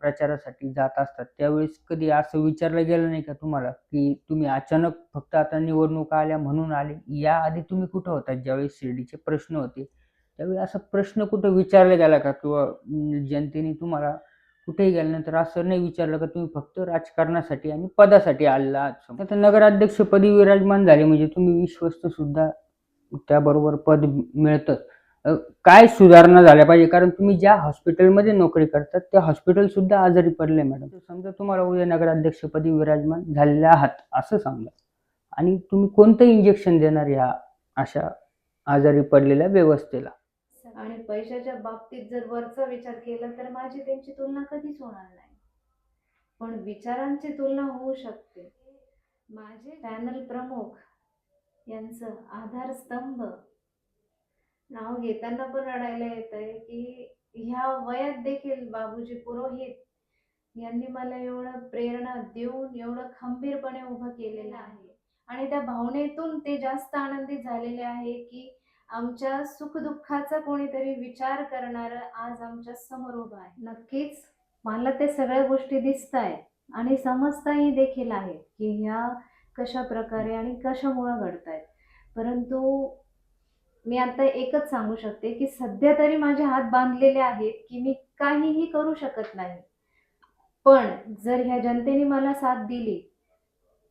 प्रचारासाठी जात असतात. त्यावेळेस कधी असं विचारलं गेलं नाही का तुम्हाला की तुम्ही अचानक फक्त आता निवडणुका आल्या म्हणून आले? याआधी तुम्ही कुठं होता? ज्यावेळेस शिर्डीचे प्रश्न होते. त्यावेळी असा प्रश्न कुठं विचारला गेला का? किंवा जनतेने तुम्हाला कुठेही गेल्यानंतर असं नाही विचारलं का तुम्ही फक्त राजकारणासाठी आणि पदासाठी आलेला आहात समजा. आता नगराध्यक्षपदी विराजमान झाले म्हणजे तुम्ही विश्वस्त सुद्धा त्याबरोबर पद मिळतं. काय सुधारणा झाल्या पाहिजे? कारण तुम्ही ज्या हॉस्पिटलमध्ये नोकरी करतात त्या हॉस्पिटल सुद्धा आजारी पडले मॅडम. समजा तुम्हाला उद्या नगराध्यक्षपदी विराजमान झालेले आहात असं समजा. आणि तुम्ही कोणतं इंजेक्शन देणार या अशा आजारी पडलेल्या व्यवस्थेला? आणि पैशाच्या बाबतीत जर वरचा विचार केला तर माझी त्यांची तुलना कधीच होणार नाही. पण विचारांची तुलना होऊ शकते. माझे पॅनल प्रमुख यांचं आधारस्तंभ नाव घेताना पण रडायला येत आहे की ह्या वयात देखील बाबूजी पुरोहित यांनी मला एवढं प्रेरणा देऊन एवढं खंबीरपणे उभं केलेलं आहे. आणि त्या भावनेतून ते जास्त आनंदित झालेले आहे की आमच्या सुखदुःखाचा कोणीतरी विचार करणार आज आमच्यासमोर उभा आहे. नक्कीच मला ते सगळ्या गोष्टी दिसत आहेत आणि समजताही देखील आहे की ह्या कशा प्रकारे आणि कशामुळं घडत आहेत. परंतु मी आता एकच सांगू शकते की सध्या तरी माझे हात बांधलेले आहेत की मी काहीही करू शकत नाही. पण जर ह्या जनतेने मला साथ दिली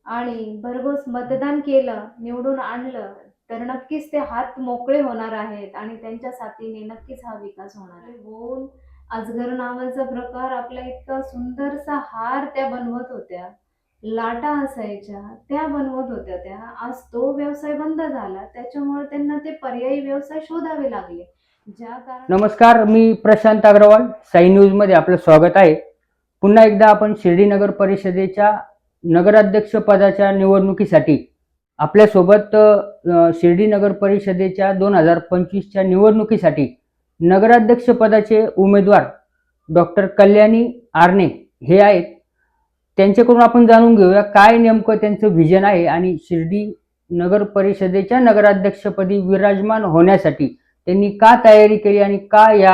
आणि भरघोस मतदान केलं निवडून आणलं तर नक्कीच ते हात मोकळे होणार आहेत आणि त्यांच्या साथीने नक्कीच हा विकास होणार आहे. बोल. अजगर नावाचा प्रकार आपला इतका सुंदरसा हार त्या बनवत होत्या. लाटा असायच्या त्या बनवत होत्या त्या. आज तो व्यवसाय बंद झाला त्याच्यामुळे त्यांना ते पर्यायी व्यवसाय शोधावे लागले. ज्या कारण नमस्कार मी प्रशांत अग्रवाल साई न्यूजमध्ये आपलं स्वागत आहे. पुन्हा एकदा आपण शिर्डी नगर परिषदेच्या नगराध्यक्ष पदाच्या निवडणुकीसाठी आपल्यासोबत शिर्डी नगर परिषदेच्या दोन हजार पंचवीसच्या निवडणुकीसाठी नगराध्यक्ष पदाचे उमेदवार डॉक्टर कल्याणी आरणे हे आहेत. त्यांच्याकडून आपण जाणून घेऊया काय नेमकं त्यांचं व्हिजन आहे आणि शिर्डी नगर परिषदेच्या नगराध्यक्षपदी विराजमान होण्यासाठी त्यांनी का तयारी केली आणि का या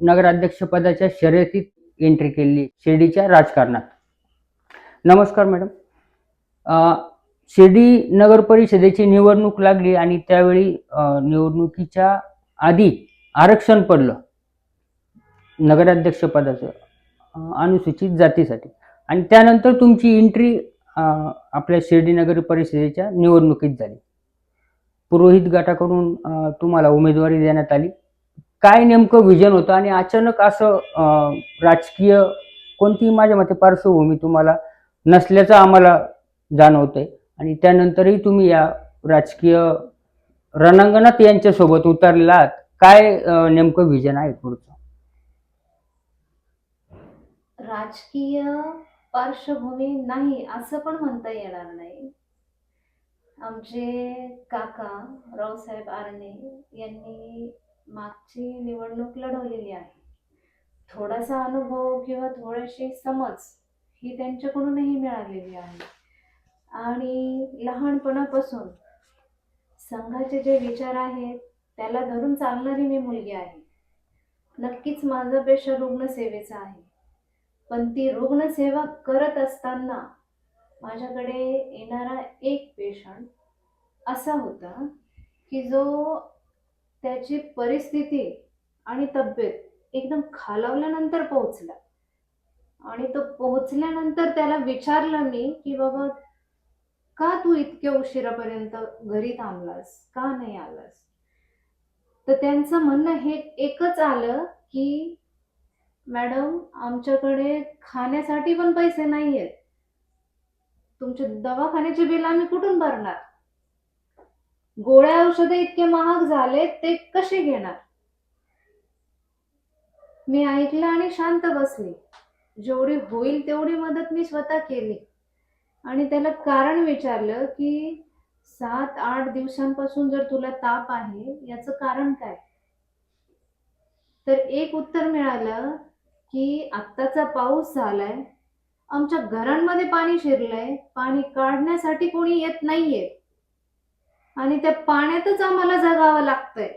नगराध्यक्षपदाच्या शर्यतीत एंट्री केली शिर्डीच्या राजकारणात? नमस्कार मॅडम शिर्डी नगर परिषदेची निवडणूक लागली आणि त्यावेळी निवडणुकीच्या आधी आरक्षण पडलं नगराध्यक्षपदाचं अनुसूचित जातीसाठी. आणि त्यानंतर तुमची एंट्री आपल्या शिर्डी नगर परिषदेच्या निवडणुकीत झाली. पुरोहित गटाकडून तुम्हाला उमेदवारी देण्यात आली. काय नेमकं विजन होतं आणि अचानक असं राजकीय कोणतीही माझ्या मते पार्श्वभूमी तुम्हाला नसल्याचं आम्हाला जाणवतंय. आणि त्यानंतरही तुम्ही या राजकीय रणांगणात यांच्यासोबत उतरलेला आहात. काय नेमकं विजन आहे पुढचं? राजकीय पार्श्वभूमी नाही असं पण म्हणता येणार नाही. आमचे काका रावसाहेब आरणे यांनी मागची निवडणूक लढवलेली आहे. थोडासा अनुभव किंवा थोडीशी समज ही त्यांच्याकडूनही मिळालेली आहे. आणि लहानपणापासून संघाचे जे विचार आहेत त्याला धरून चालणारी मी मुलगी आहे. नक्कीच माझा पेशा रुग्णसेवेचा आहे. पण ती रुग्णसेवा करत असताना माझ्याकडे येणारा एक पेशंट असा होता की जो त्याची परिस्थिती आणि तब्येत एकदम खालावल्यानंतर पोहोचला. आणि तो पोहोचल्यानंतर त्याला विचारलं मी की बाबा का तू इतक्या उशिरापर्यंत घरी थांबलास? का नाही आलास? तर त्यांचं म्हणणं हे एकच आलं की मॅडम आमच्याकडे खाण्यासाठी पण पैसे नाही आहेत तुमचे दवाखान्याचे बिल आम्ही कुठून भरणार? गोळ्या औषधे इतके महाग झाले ते कसे घेणार? मी ऐकलं आणि शांत बसली. जेवढी होईल तेवढी मदत मी स्वतः केली. आणि त्याला कारण विचारलं की सात आठ दिवसांपासून जर तुला ताप आहे याचं कारण काय? तर एक उत्तर मिळालं की आत्ताचा पाऊस झालाय आमच्या घरांमध्ये पाणी शिरलंय पाणी काढण्यासाठी कोणी येत नाहीये. आणि त्या पाण्यातच आम्हाला जगावं लागतंय.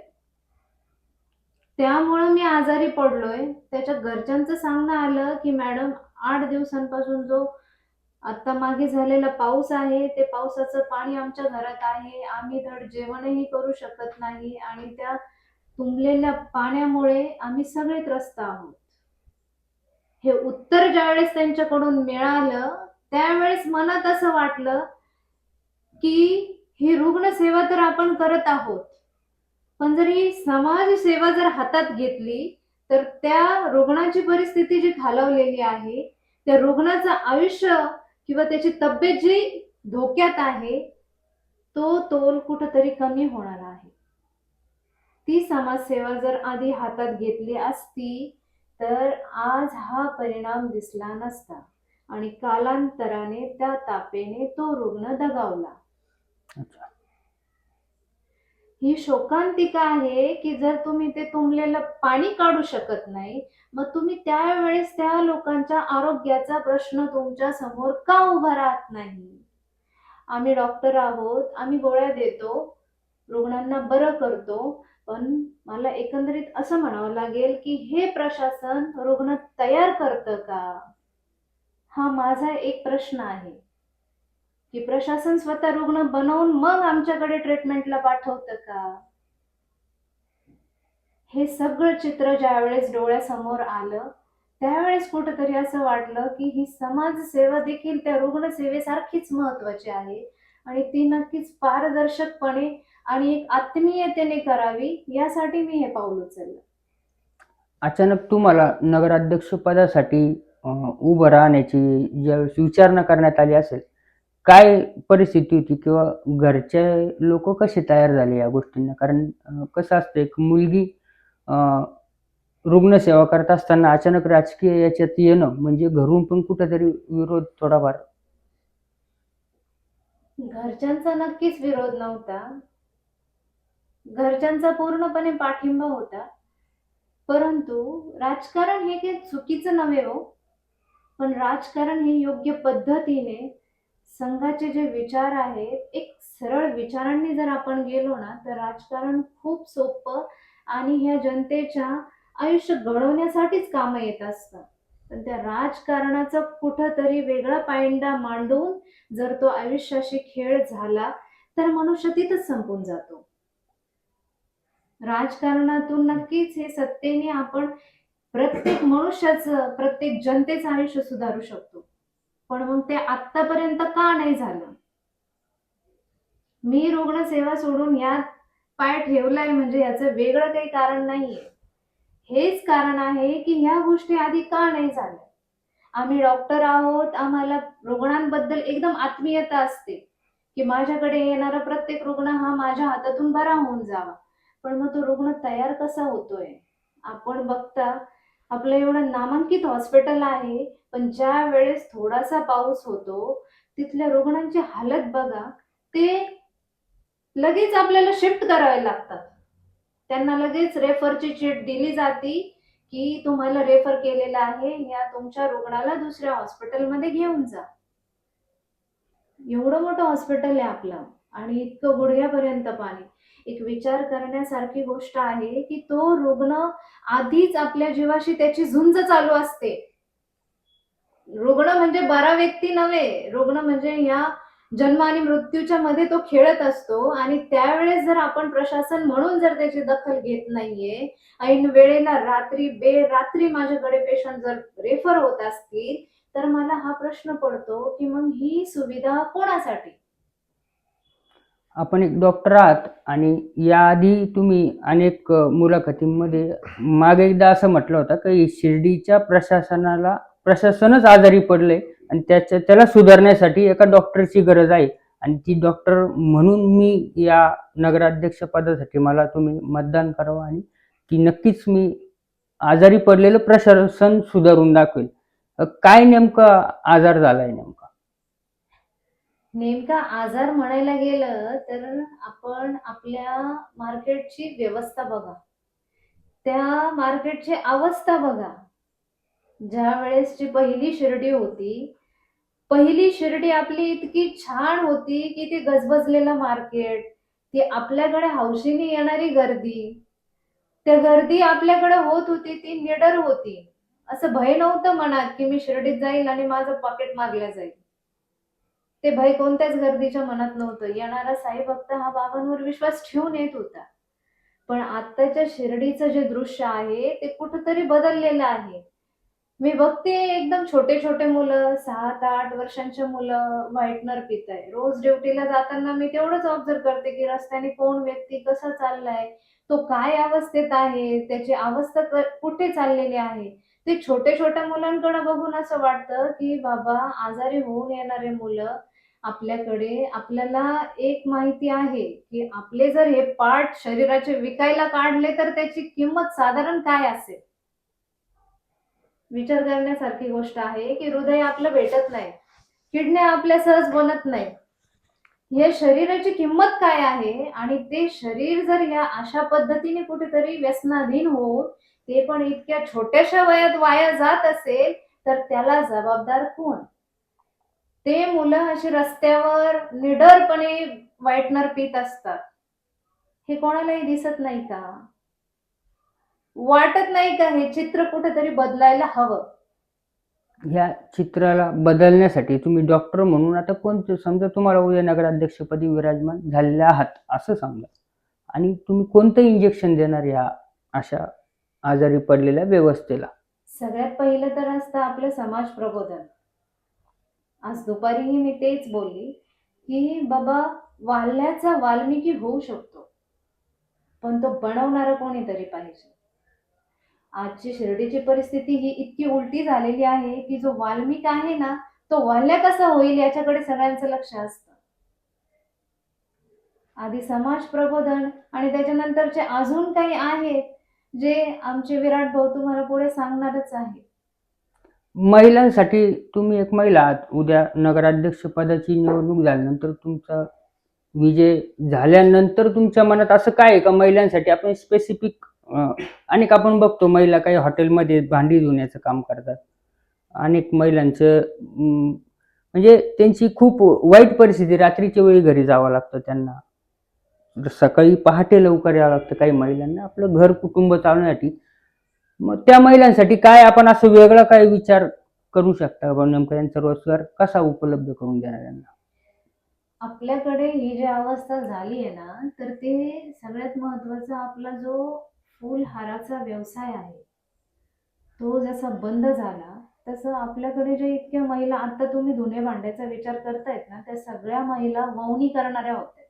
त्यामुळं मी आजारी पडलोय. त्याच्या घरच्यांचं सांगणं आलं की मॅडम आठ दिवसांपासून जो आता मागे झालेला पाऊस आहे ते पावसाचं पाणी आमच्या घरात आहे. आम्ही धड जेवणही करू शकत नाही आणि त्या तुंबलेल्या पाण्यामुळे आम्ही सगळे त्रस्त आहोत. हे उत्तर ज्यावेळेस त्यांच्याकडून मिळालं त्यावेळेस मनात असं वाटलं की ही रुग्णसेवा तर आपण करत आहोत. पण जर ही समाजसेवा जर हातात घेतली तर त्या रुग्णाची परिस्थिती जी खालवलेली आहे त्या रुग्णाचं आयुष्य किंवा त्याची तब्येत जी धोक्यात आहे तो तोल कुठंतरी कमी होणार आहे. ती समाजसेवा जर आधी हातात घेतली असती तर आज हा परिणाम दिसला नसता आणि कालांतराने त्या तापेने तो रुग्ण दगावला. ही शोकांतिका आहे की जर तुम्ही ते तुंबलेलं पाणी काढू शकत नाही मग तुम्ही त्यावेळेस त्या लोकांच्या आरोग्याचा प्रश्न तुमच्यासमोर का उभा राहत नाही? आम्ही डॉक्टर आहोत आम्ही गोळ्या देतो रुग्णांना बरं करतो पण मला एकंदरीत असं म्हणावं लागेल की हे प्रशासन रुग्ण तयार करतं का? हा माझा एक प्रश्न आहे. की प्रशासन स्वतः रुग्ण बनवून मग आमच्याकडे ट्रीटमेंटला पाठवतं का? हे सगळं चित्र ज्यावेळेस डोळ्यासमोर आलं त्यावेळेस कुठंतरी असं वाटलं की ही समाजसेवा देखील त्या रुग्णसेवेसारखीच महत्वाची आहे आणि ती नक्कीच पारदर्शकपणे आणि एक आत्मीयतेने करावी यासाठी मी हे पाऊल उचललं. अचानक तुम्हाला नगराध्यक्ष पदासाठी उभं राहण्याची ज्यावेळेस विचारणा करण्यात आली असेल काय परिस्थिती होती किंवा घरचे लोक कसे तयार झाले या गोष्टींना? कारण कसं असतं एक मुलगी रुग्णसेवा करत असताना अचानक राजकीय याच्यात येणं म्हणजे घरून पण कुठेतरी विरोध थोडाफार. घरच्यांचा नक्कीच विरोध नव्हता. घरच्यांचा पूर्णपणे पाठिंबा होता. परंतु राजकारण हे काही चुकीचं नव्हे हो. पण राजकारण हे योग्य पद्धतीने संघाचे जे विचार आहेत एक सरळ विचारांनी जर आपण गेलो ना तर राजकारण खूप सोपं आणि ह्या जनतेच्या आयुष्य घडवण्यासाठीच कामं येत असतं पण त्या राजकारणाचा कुठंतरी वेगळा पायंडा मांडून जर तो आयुष्याशी खेळ झाला तर मनुष्य तिथंच संपून जातो. राजकारणातून नक्कीच हे सत्तेने आपण प्रत्येक मनुष्याचं प्रत्येक जनतेचं आयुष्य सुधारू शकतो. पण मग ते आतापर्यंत का नाही झालं? मी रुग्ण सेवा सोडून यात पाय ठेवलाय म्हणजे याचं वेगळं काही कारण नाहीये. हेच कारण आहे की ह्या गोष्टी आधी का नाही झाल्या? आम्ही डॉक्टर आहोत आम्हाला रुग्णांबद्दल एकदम आत्मीयता असते की माझ्याकडे येणारा प्रत्येक रुग्ण हा माझ्या हातातून बरा होऊन जावा. पण मग तो रुग्ण तयार कसा होतोय? आपण बघता आपलं एवढं नामांकित हॉस्पिटल आहे पण ज्या वेळेस थोडासा पाऊस होतो तिथल्या रुग्णांची हालत बघा ते लगेच आपल्याला शिफ्ट करावे लागतात. त्यांना लगेच रेफरची चिट दिली जाती की तुम्हाला रेफर केलेलं आहे या तुमच्या रुग्णाला दुसऱ्या हॉस्पिटलमध्ये घेऊन जा. एवढं मोठं हॉस्पिटल आहे आपलं आणि इतकं गुडघ्यापर्यंत पाणी. एक विचार करण्यासारखी गोष्ट आहे की तो रुग्ण आधीच आपल्या जीवाशी त्याची झुंज चालू असते. रुग्ण म्हणजे बरा व्यक्ती नव्हे. रुग्ण म्हणजे या जन्म आणि मृत्यूच्या मध्ये तो खेळत असतो आणि त्यावेळेस जर आपण प्रशासन म्हणून जर त्याची दखल घेत नाहीये ऐन वेळेला रात्री बे रात्री माझ्याकडे पेशंट जर रेफर होत असतील तर मला हा प्रश्न पडतो की मग ही सुविधा कोणासाठी? आपण एक डॉक्टर आहात आणि याआधी तुम्ही अनेक मुलाखतींमध्ये मागे एकदा असं म्हटलं होतं की शिर्डीच्या प्रशासनाला प्रशासनच आजारी पडले आणि त्याच्या त्याला सुधारण्यासाठी एका डॉक्टरची गरज आहे. आणि ती डॉक्टर म्हणून मी या नगराध्यक्ष पदासाठी मला तुम्ही मतदान करावं आणि की नक्कीच मी आजारी पडलेलं प्रशासन सुधारून दाखवेल. काय नेमकं आजार झालाय नेमका? नेमका आजार म्हणायला गेलं तर आपण आपल्या मार्केटची व्यवस्था बघा. त्या मार्केटची अवस्था बघा. ज्या वेळेसची पहिली शिर्डी होती पहिली शिर्डी आपली इतकी छान होती की ती गजबजलेलं मार्केट ती आपल्याकडे हौशीने येणारी गर्दी त्या गर्दी आपल्याकडे होत होती ती निडर होती. असं भय नव्हतं मनात की मी शिर्डीत जाईल आणि माझं पॉकेट मारल्या जाईल ते भय कोणत्याच गर्दीच्या मनात नव्हतं. येणारा साई भक्त हा बाबांवर विश्वास ठेवून येत होता. पण आत्ताच्या शिर्डीचं जे दृश्य आहे ते कुठंतरी बदललेलं आहे. मी बघते एकदम छोटे छोटे मुलं सात आठ वर्षांचे मुलं व्हाईटनर पित आहे रोज ड्युटीला जाताना मी तेवढंच ऑब्झर्व करते की रस्त्याने कोण व्यक्ती कसा चाललाय तो काय अवस्थेत आहे त्याची अवस्था कुठे चाललेली आहे. ते छोटे छोट्या मुलांकडे बघून असं वाटतं की बाबा आजारी होऊन येणारे मुलं आपल्याकडे आपल्याला एक माहिती आहे की आपले जर हे पार्ट शरीराचे विकायला काढले तर त्याची किंमत साधारण काय असेल? विचार करण्यासारखी गोष्ट आहे की हृदय आपलं भेटत नाही किडण्या आपल्या सहज बनत नाही. हे शरीराची किंमत काय आहे? आणि ते शरीर जर या अशा पद्धतीने कुठेतरी व्यसनाधीन होऊन ते पण इतक्या छोट्याशा वयात वाया जात असेल तर त्याला जबाबदार कोण? ते मुलं अशी रस्त्यावर निडरपणे व्हाईटनर पित असतात. हे कोणालाही दिसत नाही का? वाटत नाही का हे चित्र कुठेतरी बदलायला हवं? ह्या चित्राला बदलण्यासाठी तुम्ही डॉक्टर म्हणून आता कोणतं समजा तुम्हाला उद्या नगराध्यक्षपदी विराजमान झालेले आहात असं समजा. आणि तुम्ही कोणतं इंजेक्शन देणार या अशा आजारी पडलेल्या व्यवस्थेला? सगळ्यात पहिलं तर असतं आपलं समाज प्रबोधन. आज दुपारीही मी तेच बोलली की बाबा वाल्याचा वाल्मिकी होऊ शकतो पण तो बनवणारा कोणीतरी पाहिजे. आजची शिर्डीची परिस्थिती ही इतकी उलटी झालेली आहे की जो वाल्मिक आहे ना तो वाल्या कसा होईल याच्याकडे सगळ्यांचं लक्ष असतं. आधी समाज प्रबोधन आणि त्याच्यानंतरचे अजून काही आहेत जे आमचे विराट भाऊ तुम्हाला पुढे सांगणारच आहे महिलांसाठी तुम्ही एक महिला आहात. उद्या नगराध्यक्ष पदाची निवडणूक झाल्यानंतर तुमचा विजय झाल्यानंतर तुमच्या मनात असं काय आहे का महिलांसाठी? आपण स्पेसिफिक अनेक आपण बघतो महिला काही हॉटेलमध्ये भांडी धुण्याचं काम करतात. अनेक महिलांचं म्हणजे त्यांची खूप वाईट परिस्थिती रात्रीच्या वेळी घरी जावं लागतं त्यांना. सकाळी पहाटे लवकर यावं लागतं काही महिलांना. आपलं घर कुटुंब चालवण्यासाठी मग त्या महिलांसाठी काय आपण असं वेगळा काय विचार करू शकता बा? नेमका यांचा रोजगार कसा उपलब्ध करून देणार यांना? आपल्याकडे ही जी अवस्था झाली आहे ना तर ते सगळ्यात महत्त्वाचा आपला जो फुल हाराचा व्यवसाय आहे तो जसा बंद झाला तसं आपल्याकडे जे इतक्या महिला आता तुम्ही धुणे भांड्याचा विचार करतायत ना त्या सगळ्या महिला वहुनी करणाऱ्या होत्या.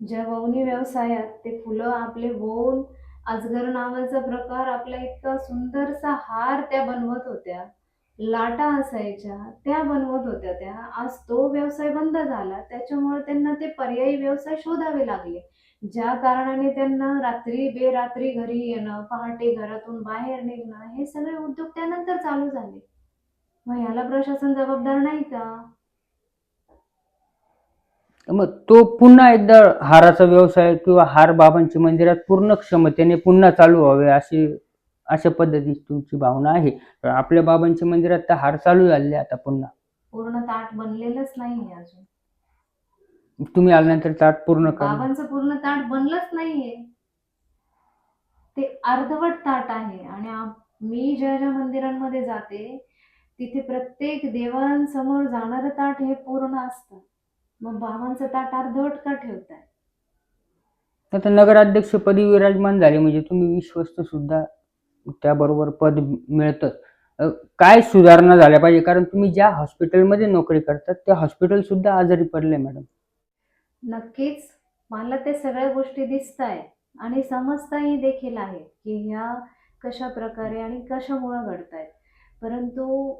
ज्या वहुनी व्यवसायात ते फुलं आपले वोन अजगर नावाचा प्रकार आपला इतका सुंदरसा हार त्या बनवत होत्या. लाटा असायच्या त्या बनवत होत्या त्या. आज तो व्यवसाय बंद झाला. त्याच्यामुळे त्यांना ते पर्यायी व्यवसाय शोधावे लागले. ज्या कारणाने त्यांना रात्री बेरात्री घरी येणं पहाटे घरातून बाहेर निघणं हे सगळे उद्योग त्यानंतर चालू झाले. मग याला प्रशासन जबाबदार नाही का? मग तो पुन्हा एकदा हाराचा व्यवसाय किंवा हार बाबांच्या मंदिरात पूर्ण क्षमतेने पुन्हा चालू व्हावे अशी अशा पद्धतीची तुमची भावना आहे. तर आपल्या बाबांच्या मंदिरात तर हार चालू झाले आता पुन्हा. पूर्ण ताट बनलेलंच नाहीये अजून. तुम्ही आल्यानंतर ताट पूर्ण करा. बाबांचं पूर्ण ताट बनलंच नाहीये. ते अर्धवट ताट आहे आणि आप- मी ज्या ज्या मंदिरांमध्ये जाते तिथे प्रत्येक देवांसमोर जाणारं ताट हे पूर्ण असतं. मग बाबांचं ताट अर्धवट का ठेवताय. आता नगराध्यक्षपदी विराजमान झाले म्हणजे तुम्ही विश्वस्त सुद्धा त्याबरोबर पद मिळतं. अ, काय सुधारणा झाल्या पाहिजे? कारण तुम्ही ज्या हॉस्पिटलमध्ये नोकरी करतात त्या हॉस्पिटल सुद्धा आजारी पडले मॅडम. नक्कीच. मला ते सगळ्या गोष्टी दिसत आहेत आणि समजताही देखील आहे की ह्या कशा प्रकारे आणि कशामुळं घडत आहेत परंतु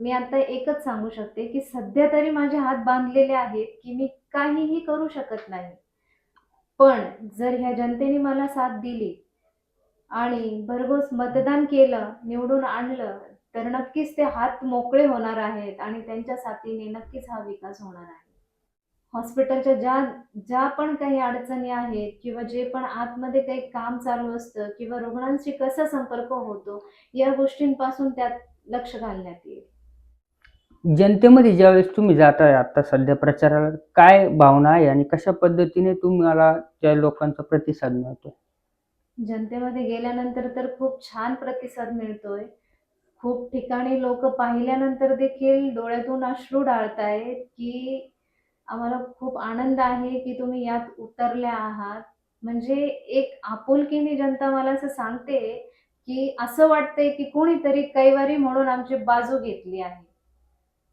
मी आता एकच सांगू शकते की सध्या तरी माझे हात बांधलेले आहेत की मी काहीही करू शकत नाही. पण जर ह्या जनतेने मला साथ दिली आणि भरघोस मतदान केलं निवडून आणलं तर नक्कीच ते हात मोकळे होणार आहेत आणि त्यांच्या साथीने नक्कीच हा विकास होणार आहे. हॉस्पिटलच्या ज्या ज्या पण काही अडचणी आहेत किंवा जे पण आतमध्ये काही काम चालू असतं किंवा रुग्णांशी कसा संपर्क होतो या गोष्टींपासून त्यात लक्ष घालण्यात येईल. जनतेमध्ये ज्यावेळेस तुम्ही जाताय आता सध्या प्रचाराला काय भावना आहे आणि कशा पद्धतीने तुम्हाला त्या लोकांचा प्रतिसाद मिळतो जनतेमध्ये गेल्यानंतर तर खूप छान प्रतिसाद मिळतोय. खूप ठिकाणी लोक पाहिल्यानंतर देखील डोळ्यातून अश्रू डाळतायत की आम्हाला खूप आनंद आहे की तुम्ही यात उतरल्या आहात. म्हणजे एक आपुलकीने जनता मला असं सांगते की असं वाटतंय की कोणीतरी कैवारी म्हणून आमची बाजू घेतली आहे.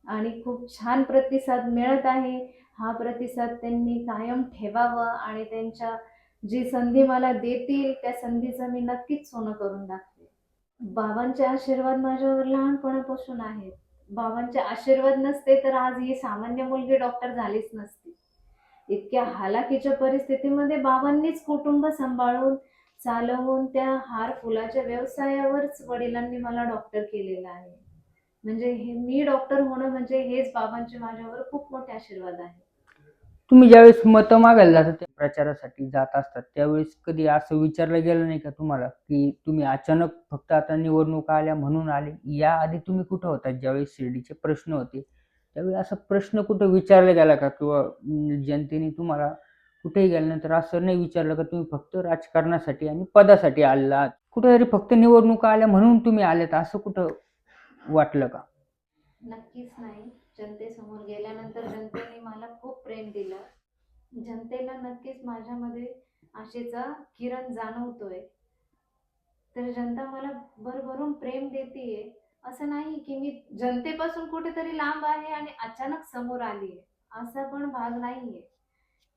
आणि खूप छान प्रतिसाद मिळत आहे. हा प्रतिसाद त्यांनी कायम ठेवावा आणि त्यांच्या जी संधी मला देतील त्या संधीचं मी नक्कीच सोनं करून दाखवेन बाबांचे आशीर्वाद माझ्यावर लहानपणापासून आहेत. बाबांचे आशीर्वाद नसते तर आज ही सामान्य मुलगी डॉक्टर झालीच नसती. इतक्या हालाकीच्या परिस्थितीमध्ये बाबांनीच कुटुंब सांभाळून चालवून त्या हार फुलाच्या व्यवसायावरच वडिलांनी मला डॉक्टर केलेलं आहे. म्हणजे हे मी डॉक्टर होणं म्हणजे हेच बाबांचे माझ्यावर खूप मोठे आशीर्वाद आहे. तुम्ही ज्यावेळेस मतं मागायला जातात प्रचारासाठी जात असतात त्यावेळेस कधी असं विचारलं गेलं नाही का तुम्हाला की तुम्ही अचानक फक्त आता निवडणुका आल्या म्हणून आले? याआधी तुम्ही कुठं होतात ज्यावेळेस शिर्डीचे प्रश्न होते? त्यावेळी असा प्रश्न कुठं विचारला गेला का किंवा जनतेने तुम्हाला कुठेही गेल्यानंतर असं नाही विचारलं का तुम्ही फक्त राजकारणासाठी आणि पदासाठी आला कुठेतरी फक्त निवडणुका आल्या म्हणून तुम्ही आलेत असं कुठं वाटलं का? नक्कीच नाही. जनतेसमोर गेल्यानंतर जनतेने मला खूप प्रेम दिलं. जनतेला नक्कीच माझ्यामध्ये आशेचा किरण जाणवतोय. तर जनता मला भरभरून प्रेम देते असं नाही की मी जनतेपासून कुठेतरी लांब आहे आणि अचानक समोर आली आहे असा पण भाग नाहीये.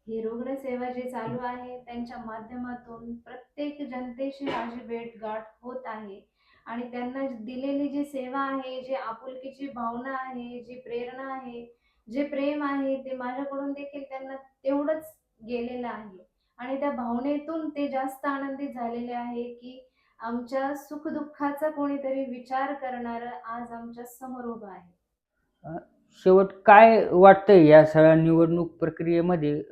ही रुग्णसेवा जी चालू आहे त्यांच्या माध्यमातून प्रत्येक जनतेशी माझी भेटगाठ होत आहे. आणि त्यांना दिलेली जी सेवा आहे जी आपुलकीची भावना आहे जी प्रेरणा आहे जे प्रेम आहे ते माझ्याकडून देखील त्यांना तेवढंच गेलेलं आहे. आणि त्या भावनेतून ते जास्त आनंदित झालेले आहे की आमच्या सुखदुःखाचा कोणीतरी विचार करणार आज आमच्यासमोर उभा आहे. शेवट काय वाटतंय या सगळ्या निवडणूक प्रक्रियेमध्ये?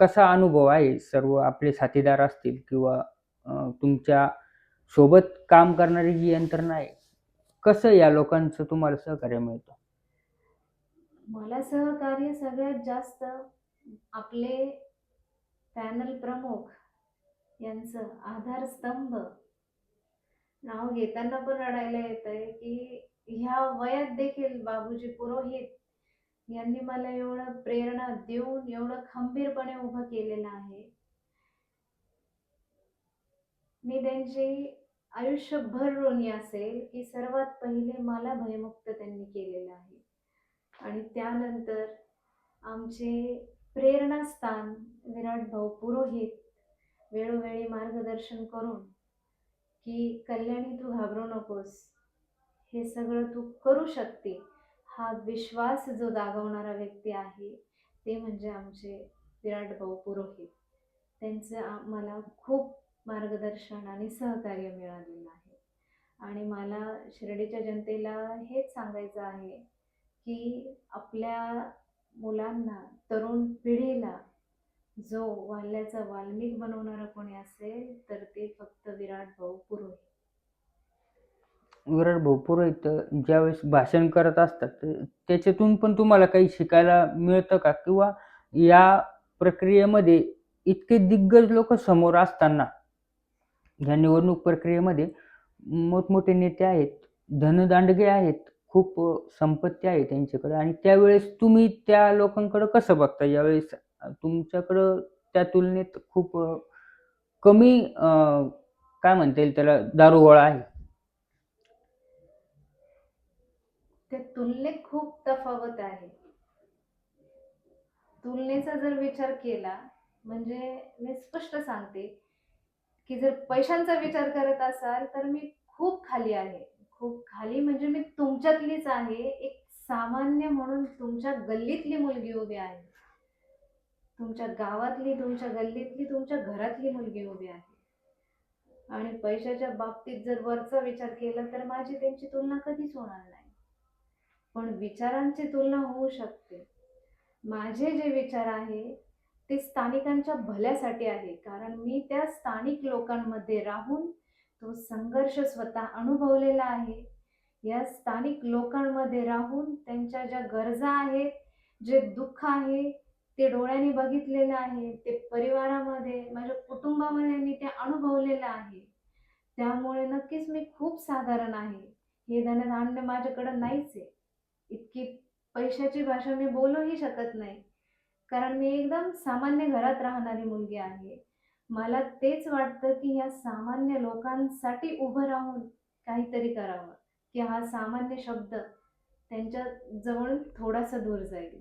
कसा अनुभव आहे? सर्व आपले साथीदार असतील किंवा तुमच्या सोबत काम करणारी जी यंत्रणा आहे. कसं या लोकांचं तुम्हाला सहकार्य मिळतं? मला सहकार्य सगळ्यात जास्त आपले पॅनल प्रमुख यांचं आधारस्तंभ नाव घेताना पण रडायला येत आहे की ह्या वयात देखील बाबूजी पुरोहित यांनी मला एवढं प्रेरणा देऊन एवढं खंबीरपणे उभं केलेलं आहे. मी त्यांची आयुष्यभर ऋणी असेल की सर्वात पहिले मला भयमुक्त त्यांनी केलेलं आहे. आणि त्यानंतर आमचे प्रेरणास्थान विराट भाऊ पुरोहित वेळोवेळी मार्गदर्शन करून की कल्याणी तू घाबरू नकोस हे सगळं तू करू शकते हा विश्वास जो दागवणारा व्यक्ती आहे ते म्हणजे आमचे विराट भाऊ पुरोहित. त्यांचं मला खूप मार्गदर्शन आणि सहकार्य मिळालेलं आहे. आणि मला शिर्डीच्या जनतेला हेच सांगायचं आहे की आपल्या मुलांना तरुण पिढीला जो वाल्याचा वाल्मिक बनवणारा कोणी असेल तर ते फक्त विराट भाऊ पुरोहित. विराट भाऊ पुरोहित ज्यावेळेस भाषण करत असतात तर त्याच्यातून पण तुम्हाला काही शिकायला मिळतं का? किंवा या प्रक्रियेमध्ये इतके दिग्गज लोक समोर असताना या निवडणूक प्रक्रियेमध्ये मोठमोठे नेते आहेत धनदांडगे आहेत खूप संपत्ती आहे त्यांच्याकडे. आणि त्यावेळेस तुम्ही त्या लोकांकडे कसं बघता? यावेळेस तुमच्याकडं त्या तुलनेत खूप कमी काय म्हणता येईल त्याला? दारुगोळा आहे. त्या तुलनेत खूप तफावत आहे. तुलनेचा जर विचार केला म्हणजे मी स्पष्ट सांगते की जर पैशांचा विचार करत असाल तर मी खूप खाली आहे. खूप खाली म्हणजे मी तुमच्यातलीच आहे. एक सामान्य म्हणून तुमच्या गल्लीतली मुलगी उभी आहे. तुमच्या गावातली तुमच्या गल्लीतली तुमच्या घरातली मुलगी उभी आहे. आणि पैशाच्या बाबतीत जर वरचा विचार केला तर माझी त्यांची तुलना कधीच होणार नाही. पण विचारांची तुलना होऊ शकते. माझे जे विचार आहे ते स्थानिकांच्या भल्यासाठी आहे. कारण मी त्या स्थानिक लोकांमध्ये राहून तो संघर्ष स्वतः अनुभवलेला आहे. या स्थानिक लोकांमध्ये राहून त्यांच्या ज्या गरजा आहेत जे दुःख आहे ते डोळ्याने बघितलेलं आहे. ते परिवारामध्ये माझ्या कुटुंबामध्ये मी ते अनुभवलेलं आहे. त्यामुळे नक्कीच मी खूप साधारण आहे. हे धनधान्य माझ्याकडं नाहीच आहे. इतकी पैशाची भाषा मी बोलूही शकत नाही. कारण मी एकदम सामान्य घरात राहणारी मुलगी आहे. मला तेच वाटतं की ह्या सामान्य लोकांसाठी उभं राहून काहीतरी करावं की हा सामान्य शब्द त्यांच्या जवळून थोडासा दूर जाईल.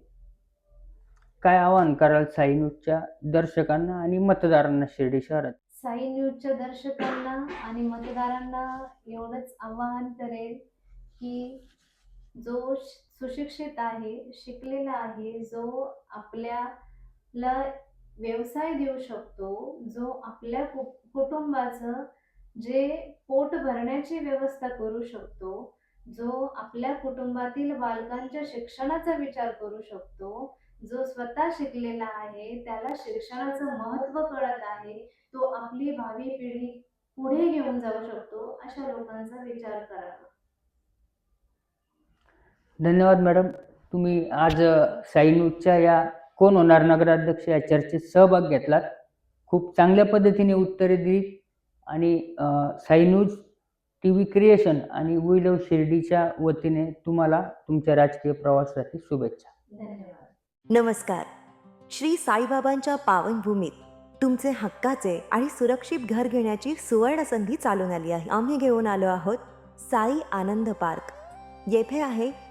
काय आवाहन कराल साई न्यूजच्या दर्शकांना आणि मतदारांना शिर्डी शहरात? साई न्यूजच्या दर्शकांना आणि मतदारांना एवढंच आवाहन करेल की जो सुशिक्षित आहे शिकलेला आहे जो आपल्याला व्यवसाय देऊ शकतो जो आपल्या कु कुटुंबाचं जे पोट भरण्याची व्यवस्था करू शकतो जो आपल्या कुटुंबातील बालकांच्या शिक्षणाचा विचार करू शकतो जो स्वतः शिकलेला आहे त्याला शिक्षणाचं महत्त्व कळत आहे तो आपली भावी पिढी पुढे घेऊन जाऊ शकतो अशा लोकांचा विचार करावा. धन्यवाद मॅडम. तुम्ही आज अ, साई न्यूजच्या या कोण होणार नगराध्यक्ष या चर्चेत सहभाग घेतलात. खूप चांगल्या पद्धतीने उत्तरे दिली आणि साईनूज Sai news T V creation आणि वी लव शिर्डीच्या वतीने तुम्हाला तुमच्या राजकीय प्रवासासाठी शुभेच्छा. नमस्कार. श्री साईबाबांच्या पावनभूमीत तुमचे हक्काचे आणि सुरक्षित घर घेण्याची सुवर्ण संधी चालून आली आहे. आम्ही घेऊन आलो आहोत साई आनंद पार्क. येथे आहे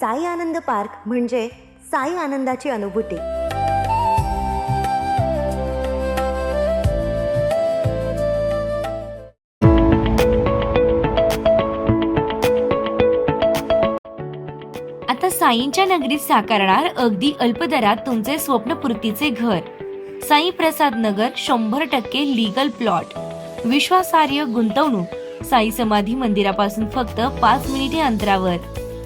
साई आनंद पार्क म्हणजे साई आनंदाची अनुभूती. आता साईंच्या नगरीत साकारणार अगदी अल्पदरात तुमचे स्वप्नपूर्तीचे घर. साई प्रसाद नगर शंभर टक्के लीगल प्लॉट विश्वासार्ह गुंतवणूक. साई समाधी मंदिरापासून फक्त पाच मिनिटे अंतरावर.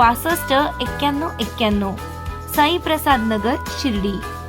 पासष्ट एक्क्याण्णव एक्क्याण्णव. साईप्रसाद नगर शिर्डी.